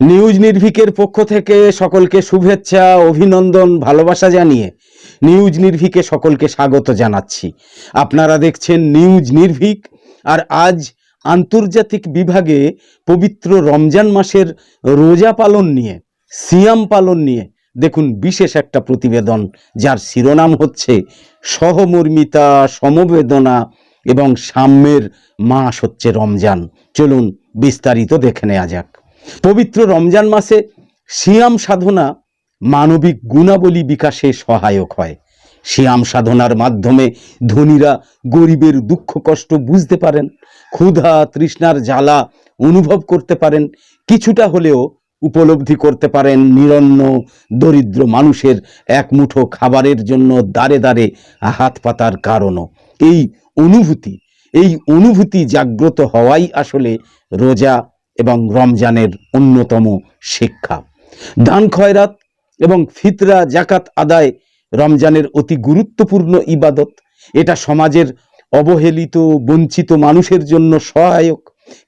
News নির্ভিকের পক্ষ থেকে সকলকে শুভেচ্ছা, অভিনন্দন, ভালোবাসা জানিয়ে নিউজ নির্ভিকে সকলকে স্বাগত জানাচ্ছি। আপনারা দেখছেন নিউজ নির্ভিক, আর আজ আন্তর্জাতিক বিভাগে পবিত্র রমজান মাসের রোজা পালন নিয়ে, সিয়াম পালন নিয়ে দেখুন বিশেষ একটা প্রতিবেদন, যার শিরোনাম হচ্ছে সহমর্মিতা, সমবেদনা এবং সাম্যের মাস হচ্ছে রমজান। চলুন বিস্তারিত দেখে নেওয়া যাক। পবিত্র রমজান মাসে সিয়াম সাধনা মানবিক গুণাবলী বিকাশে সহায়ক হয়। সিয়াম সাধনার মাধ্যমে ধনীরা গরিবের দুঃখ কষ্ট বুঝতে পারেন, ক্ষুধা তৃষ্ণার জ্বালা অনুভব করতে পারেন, কিছুটা হলেও উপলব্ধি করতে পারেন নিরন্ন, দরিদ্র মানুষের এক মুঠো খাবারের জন্য দাঁড়ে দাঁড়ে হাত পাতার কারণও। এই অনুভূতি এই অনুভূতি জাগ্রত হওয়াই আসলে রোজা এবং রমজানের অন্যতম শিক্ষা। দান খয়রাত এবং ফিতরা জাকাত আদায় রমজানের অতি গুরুত্বপূর্ণ ইবাদত। এটা সমাজের অবহেলিত, বঞ্চিত মানুষের জন্য সহায়ক।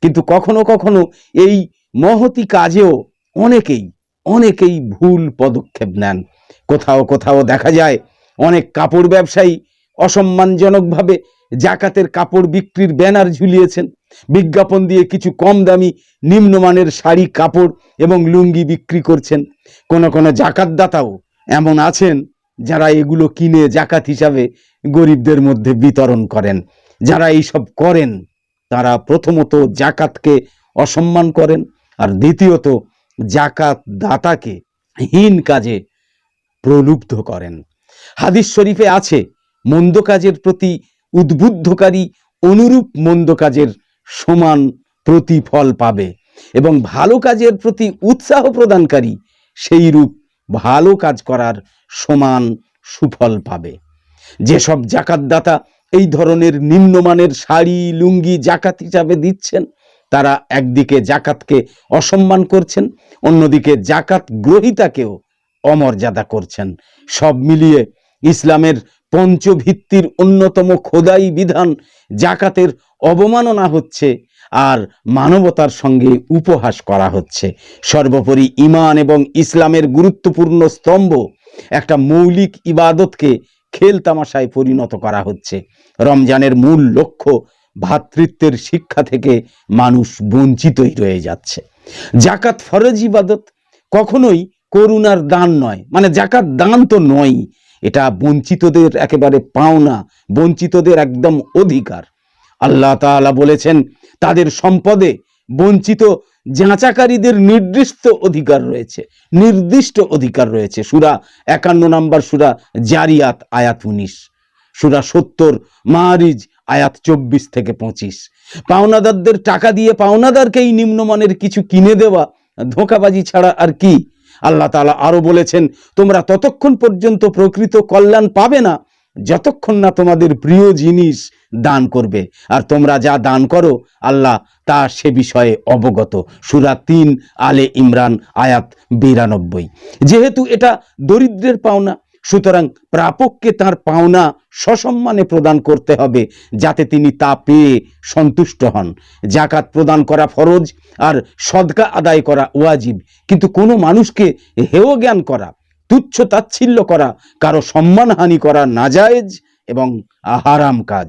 কিন্তু কখনো কখনো এই মহতি কাজেও অনেকেই অনেকেই ভুল পদক্ষেপ নেন। কোথাও কোথাও দেখা যায়, অনেক কাপড় ব্যবসায়ী অসম্মানজনকভাবে জাকাতের কাপড় বিক্রির ব্যানার ঝুলিয়েছেন। বিজ্ঞাপন দিয়ে কিছু কম দামি নিম্নমানের শাড়ি, কাপড় এবং লুঙ্গি বিক্রি করছেন। কোন কোনো জাকাতদাতাও এমন আছেন যারা এগুলো কিনে জাকাত হিসাবে গরিবদের মধ্যে বিতরণ করেন। যারা এইসব করেন, তারা প্রথমত জাকাতকে অসম্মান করেন আর দ্বিতীয়ত জাকাত দাতাকে হীন কাজে প্রলুব্ধ করেন। হাদিস শরীফে আছে, মন্দ কাজের প্রতি উদ্বুদ্ধকারী অনুরূপ মন্দ কাজের সমান প্রতিফল পাবে এবং ভালো কাজের প্রতি উৎসাহ প্রদানকারী সেই রূপ ভালো কাজ করার সমান সুফল পাবে। যেসব জাকাতদাতা এই ধরনের নিম্নমানের শাড়ি, লুঙ্গি, জাকাত হিসাবে দিচ্ছেন, তারা একদিকে জাকাতকে অসম্মান করছেন, অন্যদিকে জাকাত গ্রহিতাকেও অমর্যাদা করছেন। সব মিলিয়ে ইসলামের পঞ্চভিত্তির অন্যতম খোদাই বিধান জাকাতের অবমাননা হচ্ছে আর মানবতার সঙ্গে উপহাস করা হচ্ছে। সর্বোপরি ইমান এবং ইসলামের গুরুত্বপূর্ণ স্তম্ভ একটা মৌলিক ইবাদতকে খেল তামাশায় পরিণত করা হচ্ছে। রমজানের মূল লক্ষ্য ভ্রাতৃত্বের শিক্ষা থেকে মানুষ বঞ্চিতই রয়ে যাচ্ছে। জাকাত ফরজ ইবাদত কখনোই করুণার দান নয় মানে জাকাত দান তো নয় এটা বঞ্চিতদের একেবারে পাওনা, বঞ্চিতদের একদম অধিকার। আল্লাহ তাআলা বলেছেন, তাদের সম্পদে বঞ্চিত যাচাকারীদের নির্দিষ্ট অধিকার রয়েছে, নির্দিষ্ট অধিকার রয়েছে। সুরা একান্ন নম্বর সুরা জারিয়াত আয়াত উনিশ, সুরা সত্তর মারিজ আয়াত চব্বিশ থেকে পঁচিশ। পাওনাদারদের টাকা দিয়ে পাওনাদারকেই নিম্নমানের কিছু কিনে দেওয়া ধোঁকাবাজি ছাড়া আর কি। আল্লাহ তাআলা আরও বলেছেন, তোমরা ততক্ষণ পর্যন্ত প্রকৃত কল্যাণ পাবে না, যতক্ষণ না তোমাদের প্রিয় জিনিস দান করবে। আর তোমরা যা দান করো, আল্লাহ তা সে বিষয়ে অবগত। সুরা তিন, আলে ইমরান, আয়াত বিরানব্বই। যেহেতু এটা দরিদ্রের পাওনা, সুতরাং প্রাপককে তার পাওনা সসম্মানে প্রদান করতে হবে, যাতে তিনি তা পেয়ে সন্তুষ্ট হন। জাকাত প্রদান করা ফরজ আর সদকা আদায় করা ওয়াজিব। কিন্তু কোনো মানুষকে হেয় জ্ঞান করা, তুচ্ছ তাচ্ছিল্য করা, কারও সম্মানহানি করা নাজায়েজ এবং হারাম কাজ।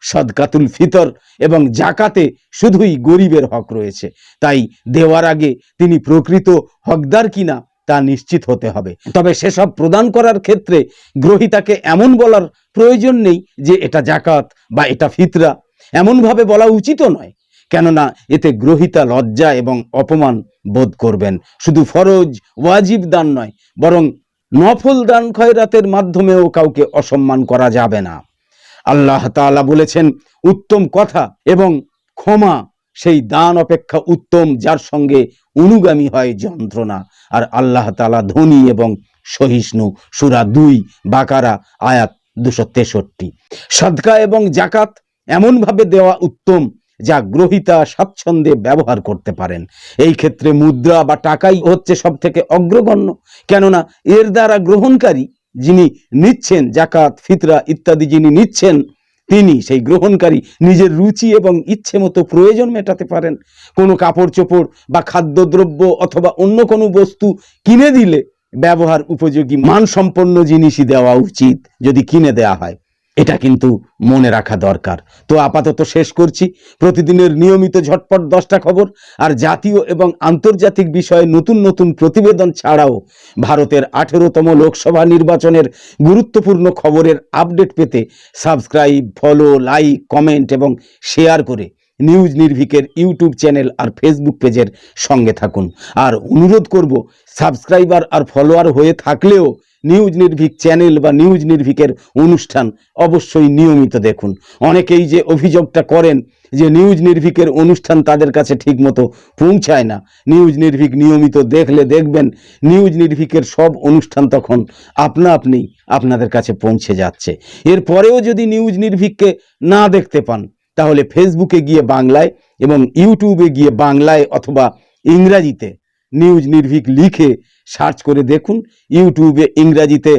সদকাতুল ফিতর এবং জাকাতে শুধুই গরিবের হক রয়েছে। তাই দেওয়ার আগে তিনি প্রকৃত হকদার কিনা তা নিশ্চিত হতে হবে। তবে সেসব প্রদান করার ক্ষেত্রে গ্রহিতাকে এমন বলার প্রয়োজন নেই যে এটা জাকাত বা এটা ফিতরা। এমনভাবে বলা উচিত নয়, কেননা এতে গ্রহিতা লজ্জা এবং অপমান বোধ করবেন। শুধু ফরজ, ওয়াজিব দান নয়, বরং নফল দান খয়রাতের মাধ্যমেও কাউকে অসম্মান করা যাবে না। আল্লাহ তাআলা বলেছেন, উত্তম কথা এবং ক্ষমা, সেই দান অপেক্ষা উত্তম, যার সঙ্গে অনুগামী হয় যন্ত্রণা। আর আল্লাহ তাআলা ধনী এবং সহিষ্ণু, সুরা দুই, বাকারা, আয়াত দুশো তেষট্টি। সদকা এবং জাকাত এমনভাবে দেওয়া উত্তম, যা গ্রহিতা স্বাচ্ছন্দ্যে ব্যবহার করতে পারেন। এই ক্ষেত্রে মুদ্রা বা টাকাই হচ্ছে সব থেকে অগ্রগণ্য। কেননা, এর দ্বারা গ্রহণকারী যিনি নিচ্ছেন জাকাত ফিতরা ইত্যাদি যিনি নিচ্ছেন, তিনি সেই গ্রহণকারী নিজের রুচি এবং ইচ্ছে মতো প্রয়োজন মেটাতে পারেন। কোনো কাপড় চোপড় বা খাদ্যদ্রব্য অথবা অন্য কোনো বস্তু কিনে দিলে ব্যবহার উপযোগী, মানসম্পন্ন জিনিসই দেওয়া উচিত যদি কিনে দেওয়া হয়। এটা কিন্তু মনে রাখা দরকার। তো আপাতত শেষ করছি। প্রতিদিনের নিয়মিত ঝটপট দশটা খবর আর জাতীয় এবং আন্তর্জাতিক বিষয়ে নতুন নতুন প্রতিবেদন ছাড়াও ভারতের আঠেরোতম লোকসভা নির্বাচনের গুরুত্বপূর্ণ খবরের আপডেট পেতে সাবস্ক্রাইব, ফলো, লাইক, কমেন্ট এবং শেয়ার করে নিউজ নির্ভিকের ইউটিউব চ্যানেল আর ফেসবুক পেজের সঙ্গে থাকুন। আর অনুরোধ করব, সাবস্ক্রাইবার আর ফলোয়ার হয়ে থাকলেও নিউজ নির্ভীক চ্যানেল বা নিউজ নির্ভীকের অনুষ্ঠান অবশ্যই নিয়মিত দেখুন। অনেকেই যে অভিযোগটা করেন যে নিউজ নির্ভীকের অনুষ্ঠান তাদের কাছে ঠিকমতো পৌঁছায় না নিউজ নির্ভীক নিয়মিত দেখলে দেখবেন নিউজ নির্ভীকের সব অনুষ্ঠান তখন আপনা আপনি আপনাদের কাছে পৌঁছে যাচ্ছে। এরপরেও যদি নিউজ নির্ভীককে না দেখতে পান, তাহলে ফেসবুকে গিয়ে বাংলায় এবং ইউটিউবে গিয়ে বাংলায় অথবা ইংরাজিতে নিউজ নির্ভীক লিখে সার্চ করে দেখুন। ইউটিউবে, ইংরাজিতে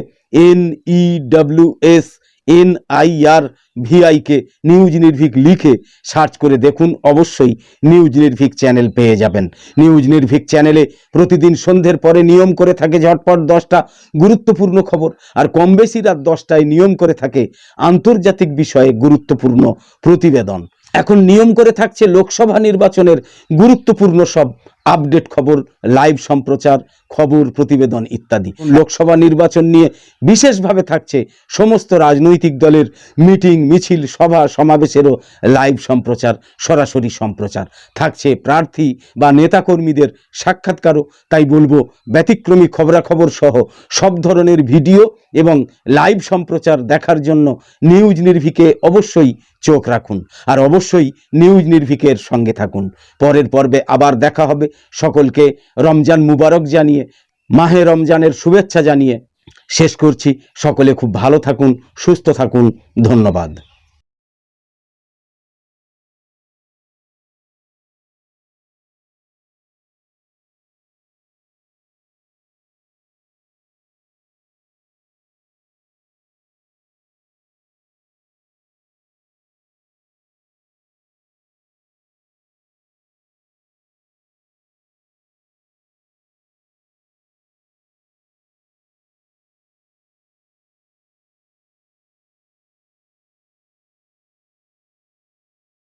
N E W S N I R V I K news Nirbhik লিখে সার্চ করে দেখুন। অবশ্যই নিউজ নির্ভীক চ্যানেল পেয়ে যাবেন। নিউজ নির্ভীক চ্যানেলে প্রতিদিন সন্ধ্যের পরে নিয়ম করে থাকে ঝটপট দশটা গুরুত্বপূর্ণ খবর, আর কম বেশি রাত দশটায় নিয়ম করে থাকে আন্তর্জাতিক বিষয়ে গুরুত্বপূর্ণ প্রতিবেদন। এখন নিয়ম করে থাকছে লোকসভা নির্বাচনের গুরুত্বপূর্ণ সব আপডেট খবর, লাইভ সম্প্রচার, খবর, প্রতিবেদন ইত্যাদি। লোকসভা নির্বাচন নিয়ে বিশেষভাবে থাকছে সমস্ত রাজনৈতিক দলের মিটিং, মিছিল, সভা, সমাবেশেরও লাইভ সম্প্রচার, সরাসরি সম্প্রচার। থাকছে প্রার্থী বা নেতাকর্মীদের সাক্ষাৎকারও, তাই বলব ব্যতিক্রমী খবরাখবর সহ সব ধরনের ভিডিও এবং লাইভ সম্প্রচার দেখার জন্য নিউজ নির্ভিকে অবশ্যই চোখ রাখুন। আর অবশ্যই নিউজ নির্ভিকের সঙ্গে থাকুন। পরের পর্বে আবার দেখা হবে। সকলকে রমজান মুবারক জানিয়ে, মাহে রমজানের শুভেচ্ছা জানিয়ে শেষ করছি। সকলে খুব ভালো থাকুন, সুস্থ থাকুন। ধন্যবাদ।